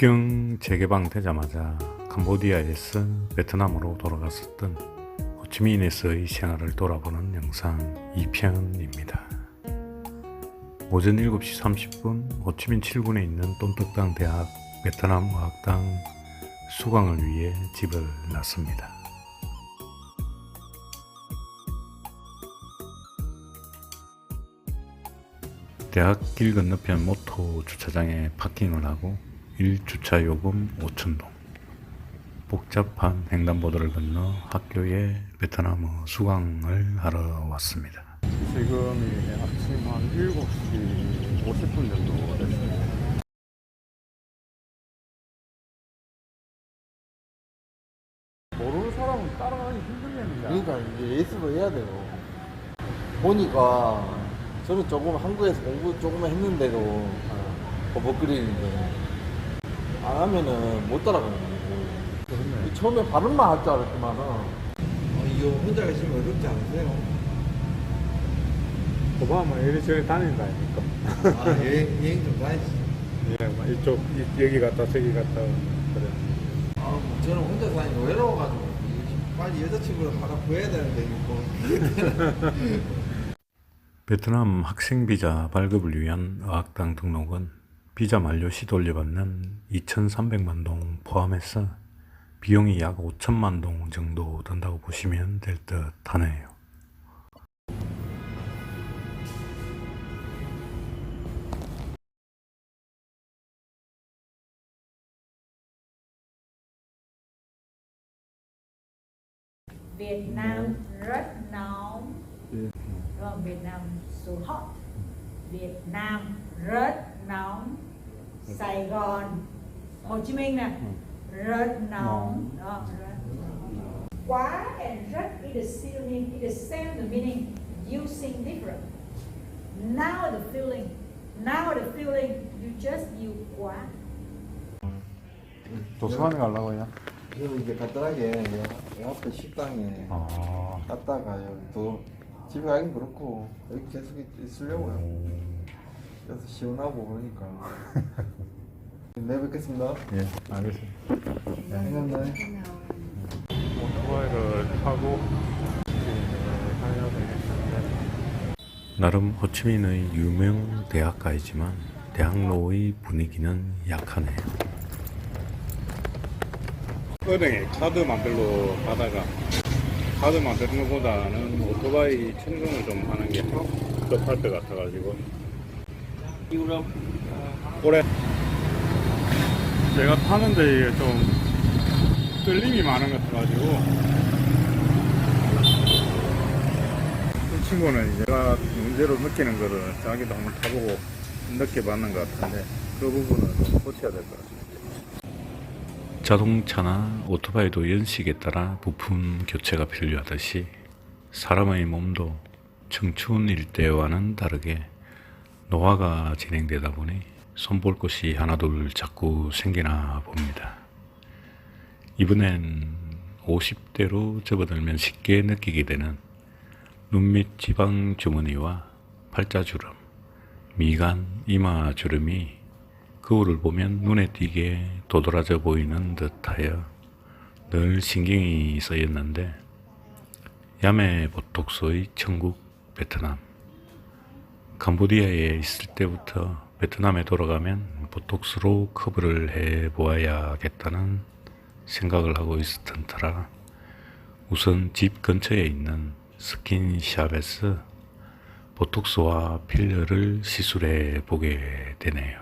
국경 재개방되자마자 캄보디아에서 베트남으로 돌아갔었던 호치민에서의 생활을 돌아보는 영상 2편입니다. 오전 7시 30분 호치민 7군에 있는 돈떡당 대학 베트남 어학당 수강을 위해 집을 났습니다. 대학 길 건너편 모토 주차장에 파킹을 하고 1주차 요금 5천동 복잡한 횡단보도를 건너 학교에 베트남어 수강을 하러 왔습니다. 지금이 아침 한 7시 50분 정도 됐습니다. 모르는 사람은 따라가기 힘들겠는데. 그러니까 이제 예습을 해야 돼요. 보니까 저는 조금 한국에서 공부 조금 했는데도 어, 버벅거리는데 안 하면은 못 따라가는 거고. 그렇네. 처음에 발음만 할 줄 알았지만은 어, 이거 혼자 계시면 어렵지 않으세요? 오바마 이리저리 다닌다 아닙니까? 아 여행, 여행 좀 다니시. 예, 막 이쪽 이- 여기 갔다 저기 갔다 그래. 아, 뭐 저는 혼자 다니고 외로워가지고 이- 빨리 여자친구를 하나 구해야 되는데 이거 베트남 학생 비자 발급을 위한 어학당 등록은 비자 만료 시 돌려받는 2,300만 동 포함해서 비용이 약 5천만 동 정도 든다고 보시면 될 듯 하네요. Việt Nam rất nóng không? Việt Nam so hot Việt Nam rất nóng Sài Gòn Hồ Chí Minh nè rất nóng đó rất nóng. quá and rất is the synonym is the same the meaning using different now the feeling now the feeling you just use quá 도서관에 가려고요? 그리고 이제 간단하게 여- 여 앞에 식당에 아, 갔다가 여기 또 집에 가긴 그렇고 여기 계속 있- 있으려고요. 그래서 시원하고 그러니까. 네 뵙겠습니다. 예, 알겠습니다. 행운네. 오토바이를 타고 가야 되겠는데 나름 호치민의 유명 대학가이지만 대학로의 분위기는 약하네요. 은행에 카드 만들러 가다가 카드 만드는 것보다는 오토바이 천금을 좀 하는 게 급할 것 같아가지고 올해 제가 타는데 좀 떨림이 많은 것 같아가지고 이 친구는 제가 문제로 느끼는 거를 자기도 한번 타보고 느껴봤는 것 같은데 그 부분은 좀 고쳐야 될 것 같습니다. 자동차나 오토바이도 연식에 따라 부품 교체가 필요하듯이 사람의 몸도 청춘 일대와는 다르게 노화가 진행되다 보니 손볼 곳이 하나둘 자꾸 생기나 봅니다. 이번엔 50대로 접어들면 쉽게 느끼게 되는 눈밑 지방 주머니와 팔자주름, 미간, 이마 주름이 거울을 보면 눈에 띄게 도드라져 보이는 듯하여 늘 신경이 쓰였는데 야매 보톡스의 천국 베트남 캄보디아에 있을 때부터 베트남에 돌아가면 보톡스로 커버를 해 보아야겠다는 생각을 하고 있었던 터라 우선 집 근처에 있는 스킨샵에서 보톡스와 필러를 시술해 보게 되네요.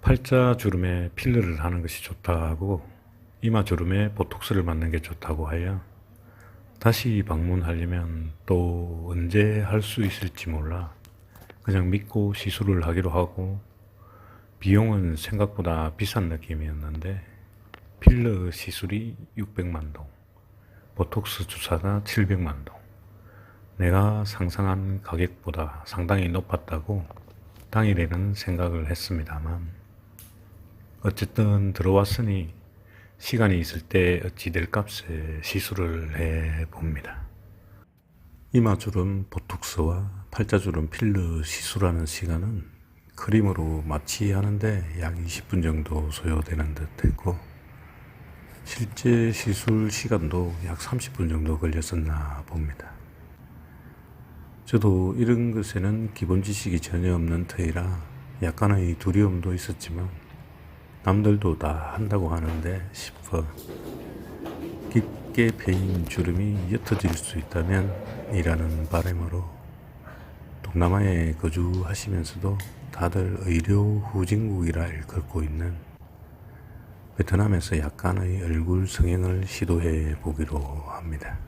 팔자 주름에 필러를 하는 것이 좋다 하고 이마 주름에 보톡스를 맞는 게 좋다고 하여 다시 방문하려면 또 언제 할 수 있을지 몰라 그냥 믿고 시술을 하기로 하고 비용은 생각보다 비싼 느낌이었는데 필러 시술이 600만 동, 보톡스 주사가 700만 동. 내가 상상한 가격보다 상당히 높았다고 당일에는 생각을 했습니다만 어쨌든 들어왔으니 시간이 있을 때 어찌 될 값에 시술을 해 봅니다. 이마주름 보톡스와 팔자주름 필러 시술하는 시간은 크림으로 마취하는데 약 20분 정도 소요되는 듯 했고 실제 시술 시간도 약 30분 정도 걸렸었나 봅니다. 저도 이런 것에는 기본 지식이 전혀 없는 터이라 약간의 두려움도 있었지만 남들도 다 한다고 하는데 싶어 깊게 패인 주름이 옅어질 수 있다면 이라는 바람으로 동남아에 거주하시면서도 다들 의료 후진국이라 일컫고 있는 베트남에서 약간의 얼굴 성형을 시도해 보기로 합니다.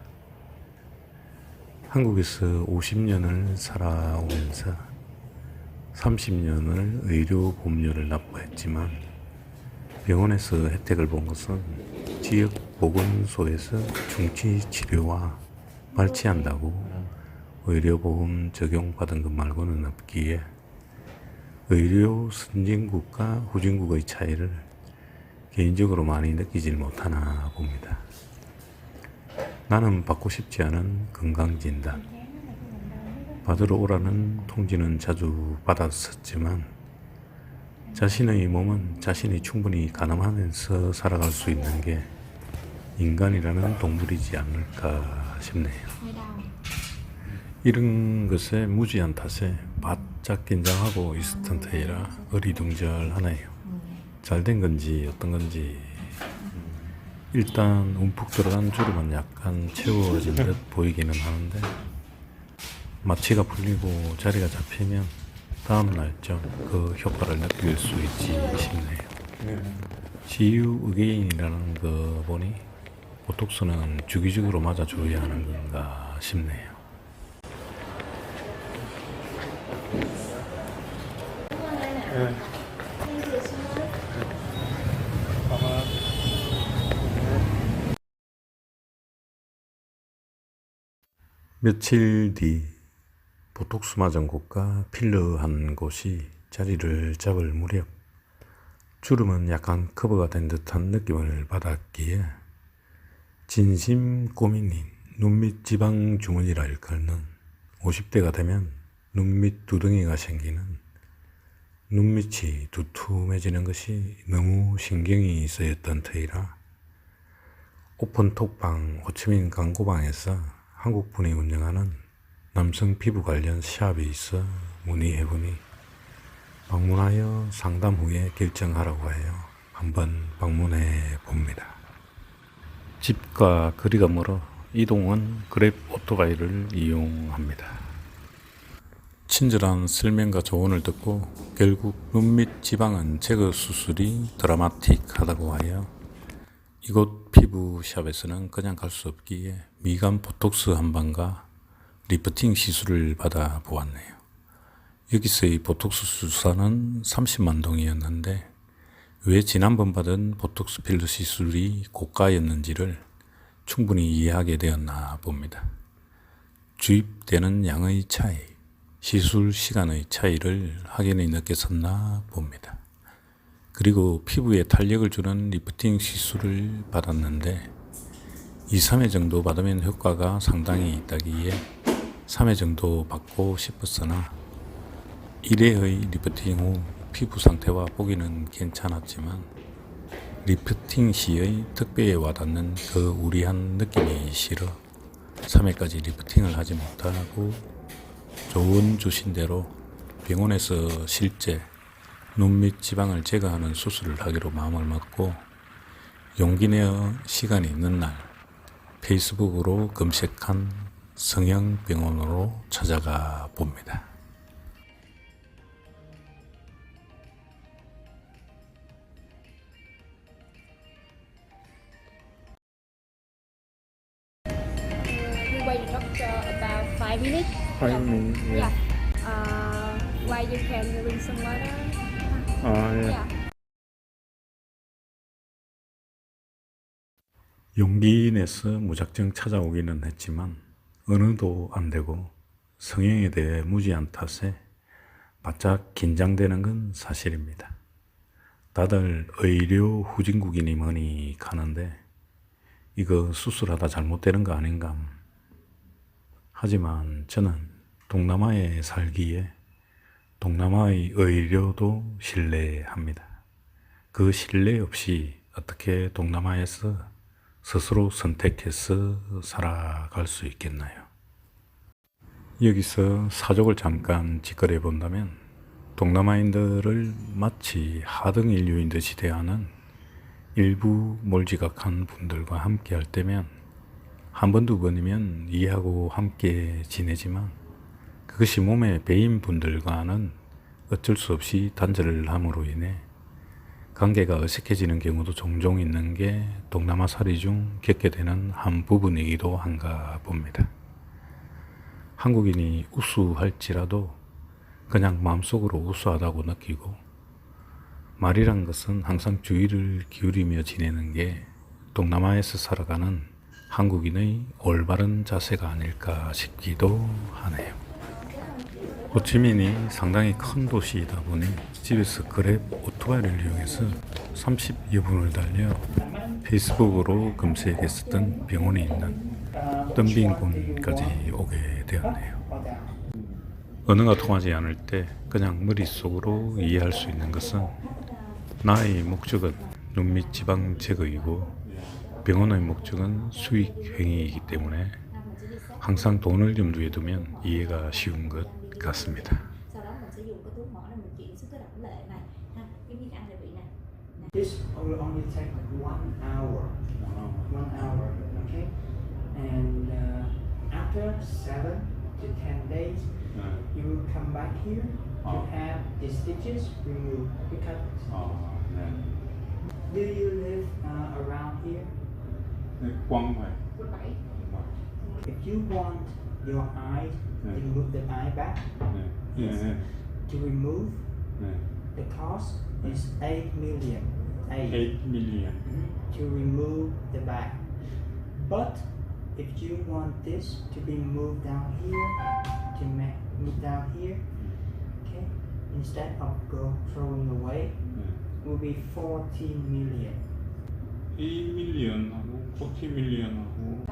한국에서 50년을 살아오면서 30년을 의료 보험료를 납부했지만 병원에서 혜택을 본 것은 지역 보건소에서 중치 치료와 발치한다고 의료보험 적용받은 것 말고는 없기에 의료 선진국과 후진국의 차이를 개인적으로 많이 느끼질 못하나 봅니다. 나는 받고 싶지 않은 건강진단. 받으러 오라는 통지는 자주 받았었지만 자신의 몸은 자신이 충분히 가늠하면서 살아갈 수 있는 게 인간이라는 동물이지 않을까 싶네요. 이런 것에 무지한 탓에 바짝 긴장하고 있었던 터이라 어리둥절하네요. 잘된 건지 어떤 건지 일단 움푹 들어간 주름은 약간 채워진 듯 보이기는 하는데 마취가 풀리고 자리가 잡히면 다음 날쯤 그 효과를 느낄 수 있지 싶네요. 지유 의개인이라는 거 보니 보톡스는 주기적으로 맞아줘야 하는 건가 싶네요. 며칠 뒤 보톡스 맞은 곳과 필러 한 곳이 자리를 잡을 무렵 주름은 약간 커버가 된 듯한 느낌을 받았기에 진심 고민인 눈밑 지방 주머니라 일컬는 50대가 되면 눈밑 두덩이가 생기는 눈밑이 두툼해지는 것이 너무 신경이 쓰였던 터이라 오픈 톡방 호치민 광고방에서 한국분이 운영하는 남성 피부 관련 샵이 있어 문의해보니 방문하여 상담 후에 결정하라고 해요. 한번 방문해 봅니다. 집과 거리가 멀어 이동은 그랩 오토바이를 이용합니다. 친절한 설명과 조언을 듣고 결국 눈 밑 지방은 제거 수술이 드라마틱하다고 하여 이곳 피부샵에서는 그냥 갈 수 없기에 미간 보톡스 한 방과 리프팅 시술을 받아 보았네요. 여기서의 보톡스 수사는 30만 동이었는데 왜 지난번 받은 보톡스 필러 시술이 고가였는지를 충분히 이해하게 되었나 봅니다. 주입되는 양의 차이, 시술 시간의 차이를 확연히 느꼈었나 봅니다. 그리고 피부에 탄력을 주는 리프팅 시술을 받았는데 2, 3회 정도 받으면 효과가 상당히 있다기에 3회 정도 받고 싶었으나 1회의 리프팅 후 피부 상태와 보기는 괜찮았지만 리프팅 시의 특별히 와닿는 그 우리한 느낌이 싫어 3회까지 리프팅을 하지 못하고 조언 주신 대로 병원에서 실제 눈 밑 지방을 제거하는 수술을 하기로 마음을 먹고 용기 내어 시간이 있는 날 페이스북으로 검색한 성형병원으로 찾아가 봅니다. We wait the doctor about five minutes. Five minutes, yeah. Yeah. Uh, where you can drink some water. 아, 예. Yeah. 용기 내서 무작정 찾아오기는 했지만 어느도 안 되고 성형에 대해 무지한 탓에 바짝 긴장되는 건 사실입니다. 다들 의료 후진국이니 뭐니 가는데 이거 수술하다 잘못되는 거 아닌가. 하지만 저는 동남아에 살기에 동남아의 의료도 신뢰합니다. 그 신뢰 없이 어떻게 동남아에서 스스로 선택해서 살아갈 수 있겠나요? 여기서 사족을 잠깐 찌꺼려 본다면 동남아인들을 마치 하등 인류인 듯이 대하는 일부 몰지각한 분들과 함께 할 때면 한 번 두 번이면 이해하고 함께 지내지만 그것이 몸에 배인 분들과는 어쩔 수 없이 단절을 함으로 인해 관계가 어색해지는 경우도 종종 있는 게 동남아 살이 중 겪게 되는 한 부분이기도 한가 봅니다. 한국인이 우수할지라도 그냥 마음속으로 우수하다고 느끼고 말이란 것은 항상 주의를 기울이며 지내는 게 동남아에서 살아가는 한국인의 올바른 자세가 아닐까 싶기도 하네요. 호치민이 상당히 큰 도시이다 보니 집에서 그랩 오토바이를 이용해서 30여 분을 달려 페이스북으로 검색했었던 병원이 있는 덤빙군까지 오게 되었네요. 언어가 통하지 않을 때 그냥 머릿속으로 이해할 수 있는 것은 나의 목적은 눈밑 지방 제거이고 병원의 목적은 수익 횡이이기 때문에 항상 돈을 염두에 두면 이해가 쉬운 것 같습니다. sau đó mình sẽ dùng cái thuốc mỡ này mình chuyển xuống cái động lệ này ha cái miếng ăn để bị này This will only take like one hour. One hour, okay? And uh, after seven to ten days, you will come back here to Oh. have the stitches removed because do you live uh, around here? 광화에 If you want your eye to Yeah. move the eye back, 예, to remove, 네. the cost is eight million. Eight. 8 밀리언. to remove the back. But if you want this to be moved down here, to ma- move down here, okay, instead of go throwing away, will be 14 million. 8 밀리언하고 40 밀리언하고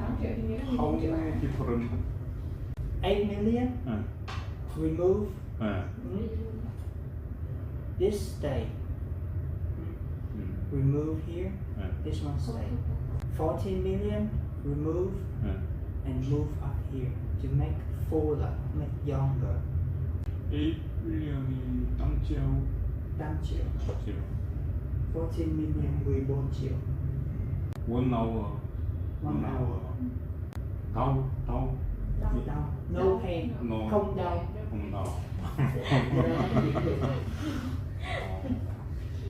how different? 8 million, uh. remove uh. this stay, mm. remove here, uh. this one stay. 14 million, remove and move up here to make fuller, make younger. 8 million tăng ten Tăng chiều. Chiều. 14 million, 14. One hour. One, one hour. hour. Tao, tao. đau Đau. No pain. No. Không đau. không đau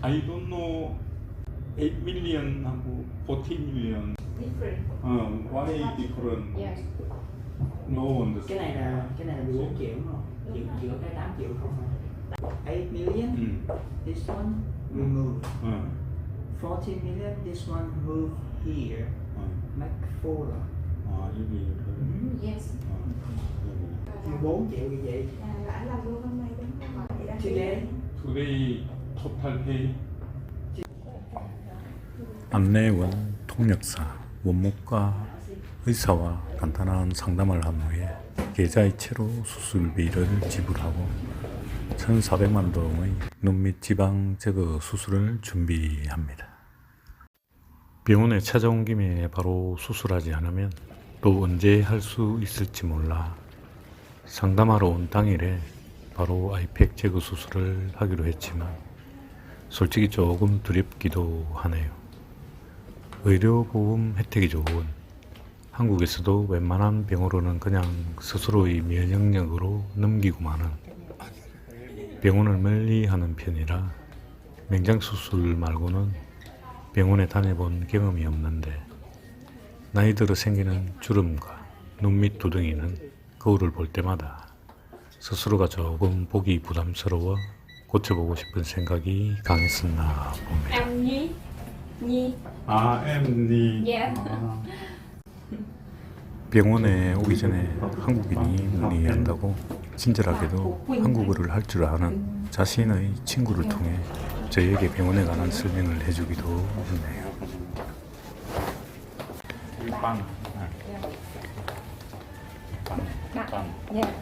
I don't know 8 million하고 40 million different 어, why different Yes. no Cái understand này là cái này là 14 triệu đúng không? Chỉ, chỉ có cái 8 triệu không thôi. 8 million. 음. This one remove. 어, 14 million. This one move here. 어. Make fuller. 아 여기 이렇게 Yes. 어, 14 triệu như vậy. là anh làm luôn hôm nay đúng không chị đăng ký Today. today total pay 안내원 통역사 원목과 의사와 간단한 상담을 한 후에 계좌이체로 수술비를 지불하고 1,400만 동의 눈밑 지방 제거 수술을 준비합니다. 병원에 찾아온 김에 바로 수술하지 않으면 또 언제 할 수 있을지 몰라 상담하러 온 당일에 바로 아이팩 제거 수술을 하기로 했지만 솔직히 조금 두렵기도 하네요. 의료보험 혜택이 좋은 한국에서도 웬만한 병으로는 그냥 스스로의 면역력으로 넘기고 마는 병원을 멀리 하는 편이라 맹장 수술 말고는 병원에 다녀본 경험이 없는데 나이 들어 생기는 주름과 눈밑 두덩이는 거울을 볼 때마다 스스로가 조금 보기 부담스러워 고쳐보고 싶은 생각이 강했었나 봅니다. Nhi. Nhi. 아, 엠니. 예. 병원에 오기 전에 한국인이 문의한다고 친절하게도 한국어를 할 줄 아는 자신의 친구를 통해 저에게 병원에 관한 설명을 해주기도 했네요. 빵. 빵. 빵. Yeah.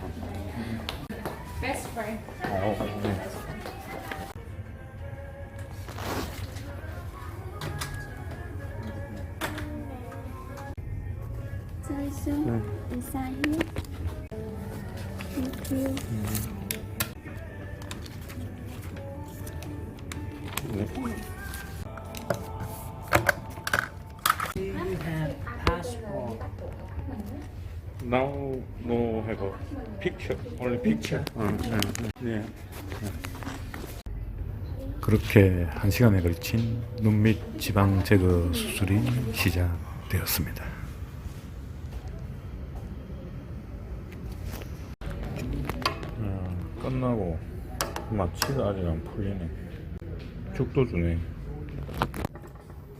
Best friend. 어, 네. Here. Thank you. You picture, only picture. 네. 그렇게 한 시간에 걸친 눈 밑 지방 제거 수술이 시작되었습니다. 아, 끝나고 마취가 아직 안 풀리네. 죽도 주네.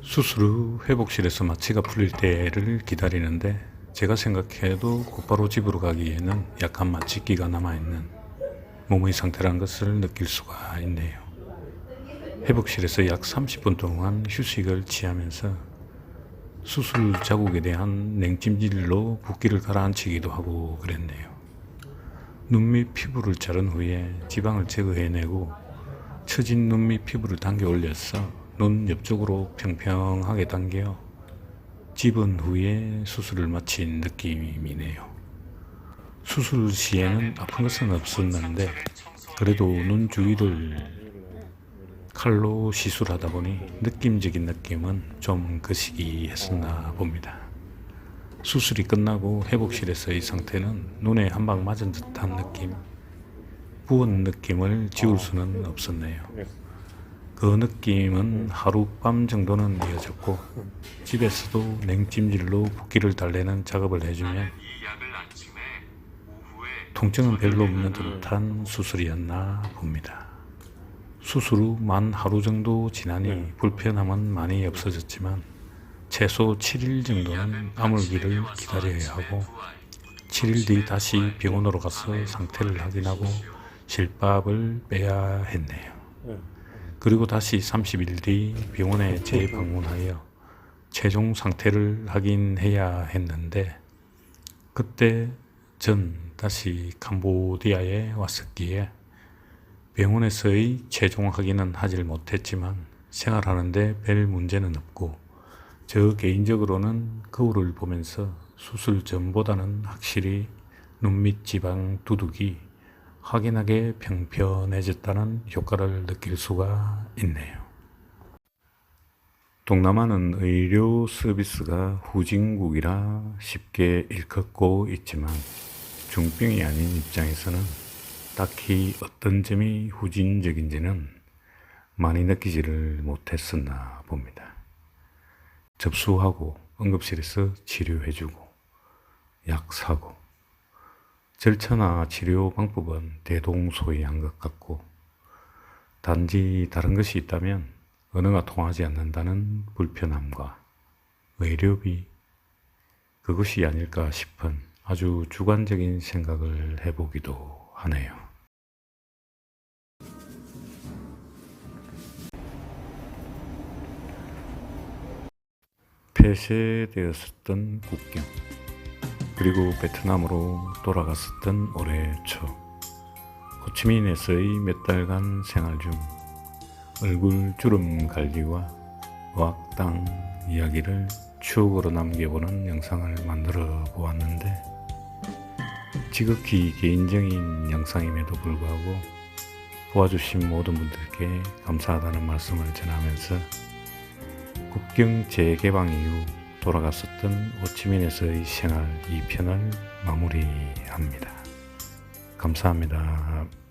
수술 후 회복실에서 마취가 풀릴 때를 기다리는데 제가 생각해도 곧바로 집으로 가기에는 약한 마취기가 남아있는 몸의 상태라는 것을 느낄 수가 있네요. 회복실에서 약 30분 동안 휴식을 취하면서 수술 자국에 대한 냉찜질로 붓기를 가라앉히기도 하고 그랬네요. 눈 밑 피부를 자른 후에 지방을 제거해내고 처진 눈 밑 피부를 당겨 올려서 눈 옆쪽으로 평평하게 당겨 집은 후에 수술을 마친 느낌이네요. 수술 시에는 아픈 것은 없었는데 그래도 눈 주위를 칼로 시술하다 보니 느낌적인 느낌은 좀 거시기 했었나 봅니다. 수술이 끝나고 회복실에서의 상태는 눈에 한 방 맞은 듯한 느낌, 부은 느낌을 지울 수는 없었네요. 그 느낌은 하룻밤 정도는 이어졌고 집에서도 냉찜질로 붓기를 달래는 작업을 해주면 통증은 별로 없는 듯한 수술이었나 봅니다. 수술 후 만 하루 정도 지나니 불편함은 많이 없어졌지만 최소 7일 정도는 아물기를 기다려야 하고 7일 뒤 다시 병원으로 가서 상태를 확인하고 실밥을 빼야 했네요. 그리고 다시 30일 뒤 병원에 재방문하여 최종 상태를 확인해야 했는데 그때 전 다시 캄보디아에 왔었기에 병원에서의 최종 확인은 하질 못했지만 생활하는데 별 문제는 없고 저 개인적으로는 거울을 보면서 수술 전보다는 확실히 눈밑 지방 두둑이 확연하게 평편해졌다는 효과를 느낄 수가 있네요. 동남아는 의료 서비스가 후진국이라 쉽게 일컫고 있지만 중병이 아닌 입장에서는 딱히 어떤 점이 후진적인지는 많이 느끼지를 못했었나 봅니다. 접수하고 응급실에서 치료해주고 약 사고 절차나 치료 방법은 대동소이한 것 같고 단지 다른 것이 있다면 언어가 통하지 않는다는 불편함과 의료비 그것이 아닐까 싶은 아주 주관적인 생각을 해보기도 하네요. 폐쇄되었었던 국경 그리고 베트남으로 돌아갔었던 올해 초 호치민에서의 몇 달간 생활 중 얼굴 주름 관리와 왁당 이야기를 추억으로 남겨보는 영상을 만들어 보았는데 지극히 개인적인 영상임에도 불구하고 도와주신 모든 분들께 감사하다는 말씀을 전하면서 국경 재개방 이후 돌아갔었던 호치민에서의 생활 2편을 마무리합니다. 감사합니다.